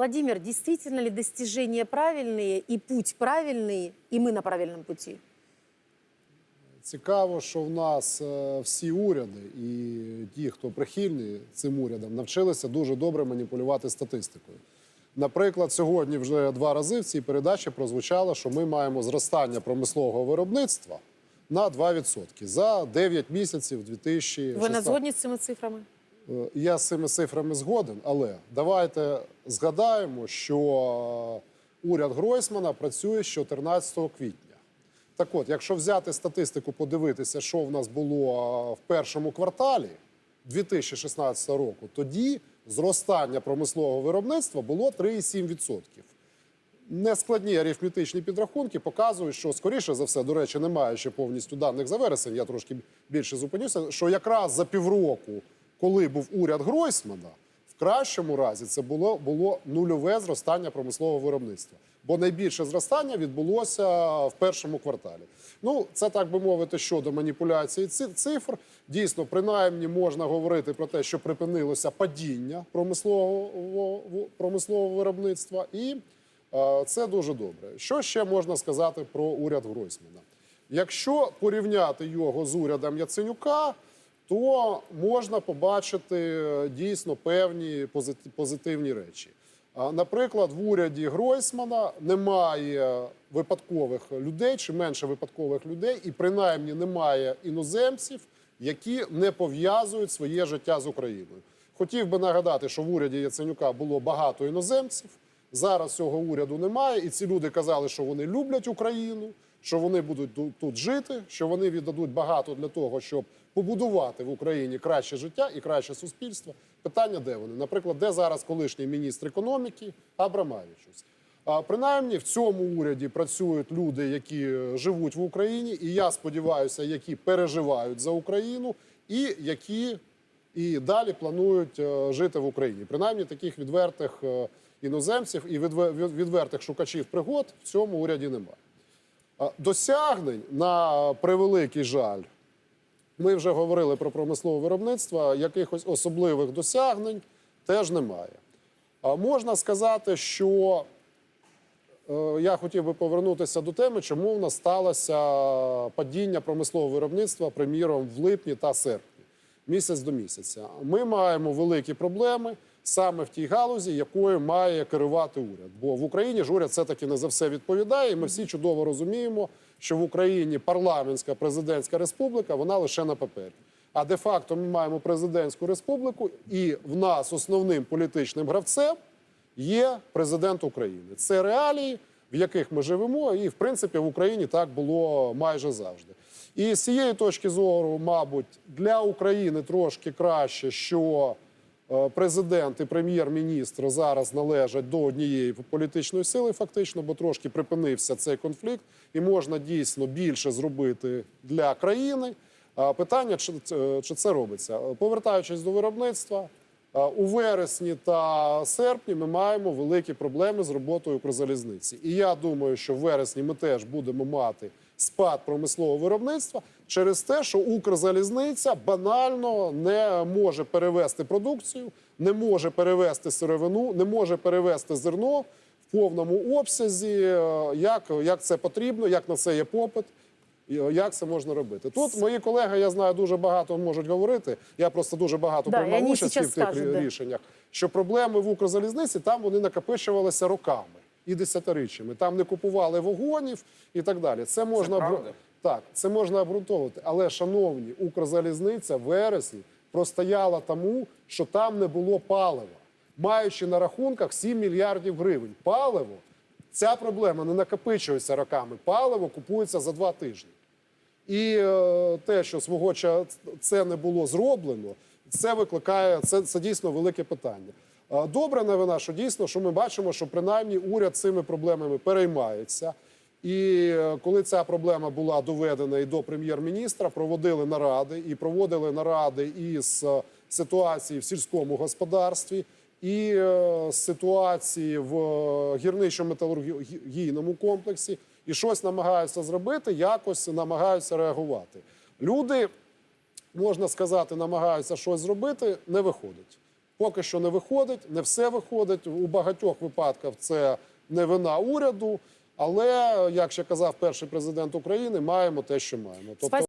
Владимир, действительно ли достижения правильные и путь правильный, и мы на правильном пути? Цікаво, що в нас е, всі уряди і ті, хто прихильні цим урядам, навчилися дуже добре маніпулювати статистикою. Наприклад, сьогодні вже два рази в цій передачі прозвучало, що ми маємо зростання промислового виробництва на 2% за 9 місяців 2016 Ви не згодні з цими цифрами? Е, Я з цими цифрами згоден, але давайте згадаємо, що уряд Гройсмана працює з 14 квітня. Так от, якщо взяти статистику, подивитися, що в нас було в першому кварталі 2016 року, тоді зростання промислового виробництва було 3,7%. Нескладні арифметичні підрахунки показують, що скоріше за все, до речі, немає ще повністю даних за вересень. Я трошки більше зупинюся. Що якраз за півроку, коли був уряд Гройсмана, в кращому разі це було, було нульове зростання промислового виробництва. Бо найбільше зростання відбулося в першому кварталі. Ну, це так би мовити, щодо маніпуляції ци- цифр. Дійсно, принаймні можна говорити про те, що припинилося падіння промислового, промислового виробництва, і е, це дуже добре. Що ще можна сказати про уряд Гройсмана? Якщо порівняти його з урядом Яценюка, то можна побачити е, дійсно певні позитивні речі. Наприклад, в уряді Гройсмана немає випадкових людей чи менше випадкових людей, і принаймні немає іноземців, які не пов'язують своє життя з Україною. Хотів би нагадати, що в уряді Яценюка було багато іноземців. Зараз цього уряду немає, і ці люди казали, що вони люблять Україну, що вони будуть тут жити, що вони віддадуть багато для того, щоб побудувати в Україні краще життя і краще суспільство. Питання, де вони? Наприклад, де зараз колишній міністр економіки Абрамавічус? А принаймні в цьому уряді працюють люди, які е, живуть в Україні, і я сподіваюся, які переживають за Україну, і які і далі планують е, жити в Україні. Принаймні таких відвертих е, іноземців і відве- відвертих шукачів пригод в цьому уряді немає. Досягнень на превеликий жаль. Ми вже говорили про промислове виробництво, якихось особливих досягнень теж немає. А можна сказати, що Е, я хотів би повернутися до теми, чому в нас сталося падіння промислового виробництва, приміром, в липні та серпні, місяць до місяця. Ми маємо великі проблеми саме в тій галузі, якою має керувати уряд. Бо в Україні ж уряд все-таки не за все відповідає, і ми всі чудово розуміємо, що в Україні парламентська президентська республіка вона лише на папері. А де-факто ми маємо президентську республіку, і в нас основним політичним гравцем є президент України. Це реалії, в яких ми живемо, і в принципі в Україні так було майже завжди. І з цієї точки зору, мабуть, для України трошки краще, що президент і прем'єр-міністр зараз належать до однієї політичної сили, фактично, бо трошки припинився цей конфлікт, і можна дійсно більше зробити для країни. А Питання, чи, це- робиться? Повертаючись до виробництва, у вересні та серпні ми маємо великі проблеми з роботою Укрзалізниці. І я думаю, що в вересні ми теж будемо мати спад промислового виробництва через те, що Укрзалізниця банально не може перевести продукцію, не може перевести сировину, не може перевести зерно в повному обсязі, е, як, як це потрібно, як на це є попит. Е, Як це можна робити? Тут мої колеги, я знаю, дуже багато можуть говорити. Я просто дуже багато Да, приймав вони участь в тих да. рішеннях. Що проблеми в Укрзалізниці там вони накопичувалися роками і десятиріччями. Там не купували вагонів і так далі. Це можна обру- правда? так, це можна обґрунтовувати. Але, шановні, Укрзалізниця в вересні простояла тому, що там не було палива, маючи на рахунках 7 мільярдів гривень. Паливо ця проблема не накопичується роками. Паливо купується за два тижні. І е, те, що свого часу це не було зроблено, це викликає це, це дійсно велике питання. Добра новина, що дійсно, що ми бачимо, що принаймні уряд цими проблемами переймається. І е, коли ця проблема була доведена і до прем'єр-міністра, проводили наради і проводили наради із е, ситуації в сільському господарстві, і е, з ситуації в гірничо-металургійному комплексі, і щось намагаються зробити, якось намагаються реагувати. Люди, можна сказати, намагаються щось зробити, не виходить. Поки що не виходить, не все виходить. У багатьох випадках це не вина уряду. Але як ще казав перший президент України, маємо те, що маємо. Тобто.